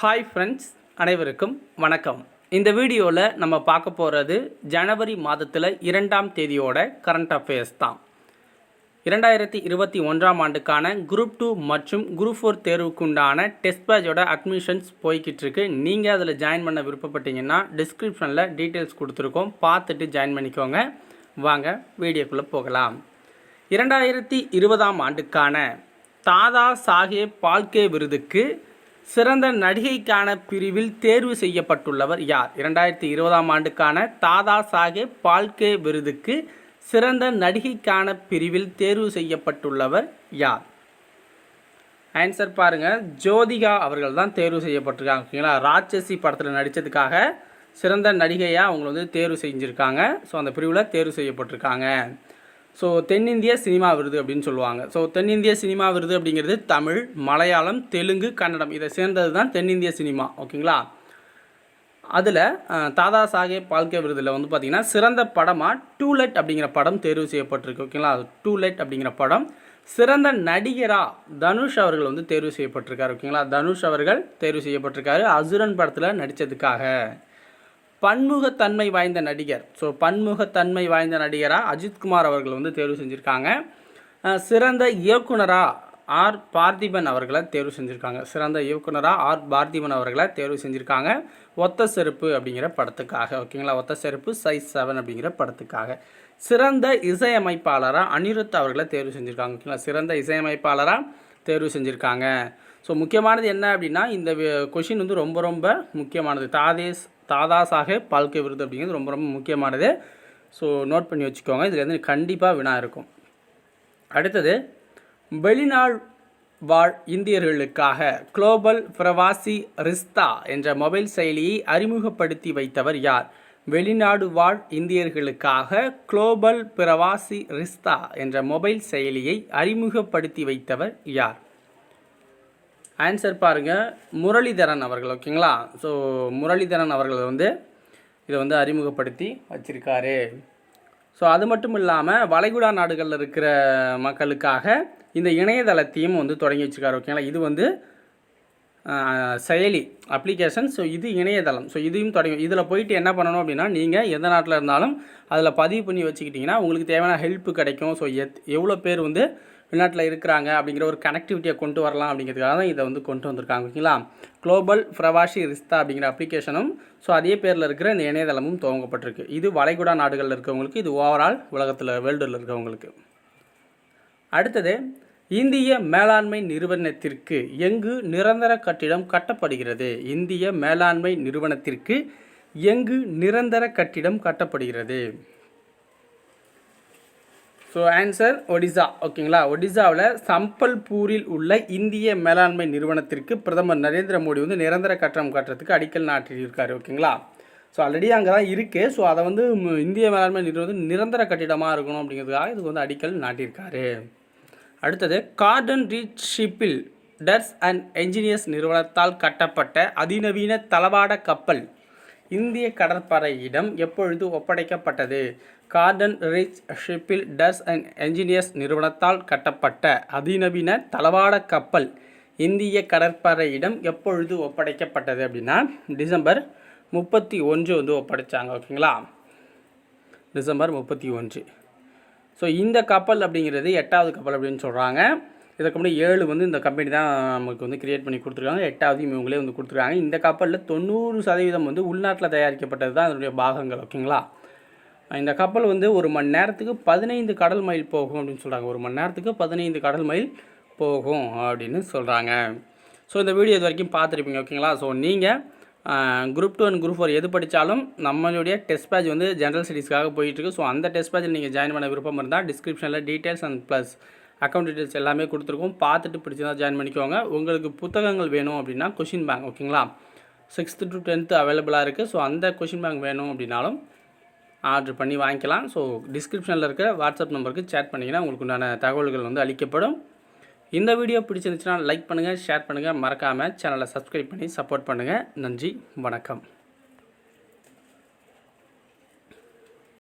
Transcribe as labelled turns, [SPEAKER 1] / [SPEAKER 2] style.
[SPEAKER 1] Hi friends அனைவருக்கும் வணக்கம். இந்த வீடியோவில் நம்ம பார்க்க போகிறது ஜனவரி மாதத்தில் இரண்டாம் தேதியோட கரண்ட் அஃபேர்ஸ் தான். இரண்டாயிரத்தி இருபத்தி ஒன்றாம் ஆண்டுக்கான குரூப் டூ மற்றும் குரூப் ஃபோர் தேர்வுக்குண்டான டெஸ்ட் பேஜோட அட்மிஷன்ஸ் போய்கிட்டு இருக்கு நீங்கள் அதில் ஜாயின் பண்ண விருப்பப்பட்டீங்கன்னா டிஸ்கிரிப்ஷனில் டீட்டெயில்ஸ் கொடுத்துருக்கோம். பார்த்துட்டு ஜாயின் பண்ணிக்கோங்க. வாங்க வீடியோக்குள்ளே போகலாம். இரண்டாயிரத்தி இருபதாம் ஆண்டுக்கான தாதா சாஹேப் பால்கே விருதுக்கு சிறந்த நடிகைக்கான பிரிவில் தேர்வு செய்யப்பட்டுள்ளவர் யார்? இரண்டாயிரத்தி இருபதாம் ஆண்டுக்கான தாதா சாஹேப் பால்கே விருதுக்கு சிறந்த நடிகைக்கான பிரிவில் தேர்வு செய்யப்பட்டுள்ளவர் யார்? ஆன்சர் பாருங்க. ஜோதிகா அவர்கள் தான் தேர்வு செய்யப்பட்டிருக்காங்க. ஓகேங்களா? ராட்சசி படத்தில் நடித்ததுக்காக சிறந்த நடிகையாக அவங்களை வந்து தேர்வு செஞ்சுருக்காங்க. ஸோ அந்த பிரிவில் தேர்வு செய்யப்பட்டிருக்காங்க. ஸோ தென்னிந்திய சினிமா விருது அப்படின்னு சொல்லுவாங்க. ஸோ தென்னிந்திய சினிமா விருது அப்படிங்கிறது தமிழ் மலையாளம் தெலுங்கு கன்னடம். இதை சேர்ந்தது தான் தென்னிந்திய சினிமா. ஓகேங்களா? அதில் தாதா சாஹேப் பால்கே விருதில் வந்து பார்த்திங்கன்னா சிறந்த படமாக டூலெட் அப்படிங்கிற படம் தேர்வு செய்யப்பட்டிருக்கு. ஓகேங்களா? டூலெட் அப்படிங்கிற படம். சிறந்த நடிகராக தனுஷ் அவர்கள் வந்து தேர்வு செய்யப்பட்டிருக்காரு. ஓகேங்களா? தனுஷ் அவர்கள் தேர்வு செய்யப்பட்டிருக்காரு. அசுரன் படத்தில் நடித்ததுக்காக பன்முகத்தன்மை வாய்ந்த நடிகர். ஸோ பன்முகத்தன்மை வாய்ந்த நடிகராக அஜித்குமார் அவர்கள் வந்து தேர்வு செஞ்சுருக்காங்க. சிறந்த இயக்குனராக ஆர் பார்த்திபன் அவர்களை தேர்வு செஞ்சுருக்காங்க. சிறந்த இயக்குனராக ஆர் பார்த்திபன் அவர்களை தேர்வு செஞ்சுருக்காங்க. ஒத்த செருப்பு அப்படிங்கிற படத்துக்காக ஓகேங்களா? ஒத்த செருப்பு சைஸ் செவன் அப்படிங்கிற படத்துக்காக. சிறந்த இசையமைப்பாளராக அனிருத் அவர்களை தேர்வு செஞ்சுருக்காங்க. ஓகேங்களா? சிறந்த இசையமைப்பாளராக தேர்வு செஞ்சுருக்காங்க. ஸோ முக்கியமானது என்ன அப்படின்னா இந்த கொஷின் வந்து ரொம்ப ரொம்ப முக்கியமானது. தாதேஸ் தாதா சாஹேப் பால்கே விருது அப்படிங்கிறது ரொம்ப ரொம்ப முக்கியமானது. ஸோ நோட் பண்ணி வச்சுக்கோங்க. இதில் வந்து கண்டிப்பாக வினா இருக்கும். அடுத்தது வெளிநாள் வாழ் இந்தியர்களுக்காக குளோபல் பிரவாசி ரிஸ்தா என்ற மொபைல் செயலியை அறிமுகப்படுத்தி வைத்தவர் யார்? வெளிநாடு வாழ் இந்தியர்களுக்காக குளோபல் பிரவாசி ரிஸ்தா என்ற மொபைல் செயலியை அறிமுகப்படுத்தி வைத்தவர் யார்? ஆன்சர் பாருங்கள் முரளிதரன் அவர்கள் ஓகேங்களா ஸோ முரளிதரன் அவர்கள் வந்து இதை வந்து அறிமுகப்படுத்தி வச்சுருக்காரு. ஸோ அது மட்டும் இல்லாமல் வளைகுடா நாடுகளில் இருக்கிற மக்களுக்காக இந்த இணையதளத்தையும் வந்து தொடங்கி வச்சிருக்காரு ஓகேங்களா இது வந்து செயலி அப்ளிகேஷன் ஸோ இது இணையதளம். ஸோ இதையும் தொடங்கி இதில் போயிட்டு என்ன பண்ணணும் அப்படின்னா நீங்கள் எந்த நாட்டில் இருந்தாலும் அதில் பதிவு பண்ணி வச்சுக்கிட்டிங்கன்னா உங்களுக்கு தேவையான ஹெல்ப்பு கிடைக்கும். ஸோ எத் எவ்வளோ பேர் வந்து வெளிநாட்டில் இருக்கிறாங்க அப்படிங்கிற ஒரு கனெக்டிவிட்டியை கொண்டு வரலாம் அப்படிங்கிறதுக்காக தான் இதை வந்து கொண்டு வந்திருக்காங்க ஓகேங்களா? குளோபல் பிரவாஷி ரிஸ்தா அப்படிங்கிற அப்ளிகேஷனும் ஸோ அதே பேரில் இருக்கிற இந்த இணையதளமும் துவங்கப்பட்டிருக்கு. இது வளைகுடா நாடுகளில் இருக்கவங்களுக்கு இது ஓவரால் உலகத்தில் வேர்ல்டில் இருக்கவங்களுக்கு. அடுத்தது இந்திய மேலாண்மை நிறுவனத்திற்கு எங்கு நிரந்தர கட்டிடம் கட்டப்படுகிறது? இந்திய மேலாண்மை நிறுவனத்திற்கு எங்கு நிரந்தர கட்டிடம் கட்டப்படுகிறது? ஸோ ஆன்சர் ஒடிசா ஓகேங்களா ஒடிசாவில் சம்பல்பூரில் உள்ள இந்திய மேலாண்மை நிறுவனத்திற்கு பிரதமர் நரேந்திர மோடி வந்து நிரந்தர கட்டணம் கட்டுறதுக்கு அடிக்கல் நாட்டியிருக்காரு. ஓகேங்களா ஸோ ஆல்ரெடி அங்கே தான் இருக்குது ஸோ அதை வந்து இந்திய மேலாண்மை நிறுவனம் நிரந்தர கட்டிடமாக இருக்கணும் அப்படிங்கிறதுக்காக இதுக்கு வந்து அடிக்கல் நாட்டியிருக்காரு. அடுத்தது கார்டன் ரீச் ஷிப்பில் டர்ஸ் அண்ட் என்ஜினியர்ஸ் நிறுவனத்தால் கட்டப்பட்ட அதிநவீன தளவாட கப்பல் இந்திய கடற்படையிடம் எப்பொழுது ஒப்படைக்கப்பட்டது? கார்டன் ரிச் ஷிப்பில் டர்ஸ் அண்ட் என்ஜினியர்ஸ் நிறுவனத்தால் கட்டப்பட்ட அதிநவீன தளவாட கப்பல் இந்திய கடற்படையிடம் எப்பொழுது ஒப்படைக்கப்பட்டது அப்படின்னா டிசம்பர் முப்பத்தி ஒன்று வந்து ஒப்படைச்சாங்க ஓகேங்களா? டிசம்பர் முப்பத்தி ஒன்று. ஸோ இந்த கப்பல் அப்படிங்கிறது எட்டாவது கப்பல் அப்படின்னு சொல்கிறாங்க இதுக்கு முன்னாடி ஏழு வந்து இந்த கம்பெனி தான் நமக்கு வந்து கிரியேட் பண்ணி கொடுத்துருக்காங்க. எட்டாவது இவங்களே வந்து கொடுத்துருக்காங்க. இந்த கப்பலில் தொண்ணூறு சதவீதம் வந்து உள்நாட்டில் தயாரிக்கப்பட்டது தான் அதனுடைய பாகங்கள் ஓகேங்களா? இந்த கப்பல் வந்து ஒரு மணி நேரத்துக்கு பதினைந்து கடல் மைல் போகும் அப்படின்னு சொல்கிறாங்க ஒரு மணி நேரத்துக்கு பதினைந்து கடல் மைல் போகும் அப்படின்னு சொல்கிறாங்க ஸோ இந்த வீடியோ இது வரைக்கும் பார்த்துருப்பீங்க ஓகேங்களா ஸோ நீங்கள் group two and group four எது படித்தாலும் நம்மளுடைய டெஸ்ட் பேஜ் வந்து ஜென்ரல் ஸ்டடீஸ்க்காக போயிட்டுருக்கு. ஸோ அந்த டெஸ்ட் பேஜில் நீங்கள் ஜாயின் பண்ண விருப்பம் இருந்தால் டிஸ்கிரிப்ஷனில் details and plus account details எல்லாமே கொடுத்துருக்கோம். பார்த்துட்டு பிடிச்சதாக ஜாயின் பண்ணிக்கோங்க. உங்களுக்கு புத்தகங்கள் வேணும் அப்படின்னா கொஷின் பேங்க் ஓகேங்களா சிக்ஸ்த்து டு டென்த்து அவைலபிளாக இருக்குது ஸோ அந்த கொஷின் பேங்க் வேணும் அப்படின்னாலும் ஆர்டர் பண்ணி வாங்கிக்கலாம். ஸோ டிஸ்கிரிப்ஷனில் இருக்க வாட்ஸ்அப் நம்பருக்கு சேட் பண்ணிங்கன்னா உங்களுக்கு உண்டான தகவல்கள் வந்து அளிக்கப்படும். இந்த வீடியோ பிடிச்சிருந்துச்சுன்னா லைக் பண்ணுங்கள் ஷேர் பண்ணுங்கள் மறக்காமல் சேனலை சப்ஸ்கிரைப் பண்ணி சப்போர்ட் பண்ணுங்கள் நன்றி வணக்கம்.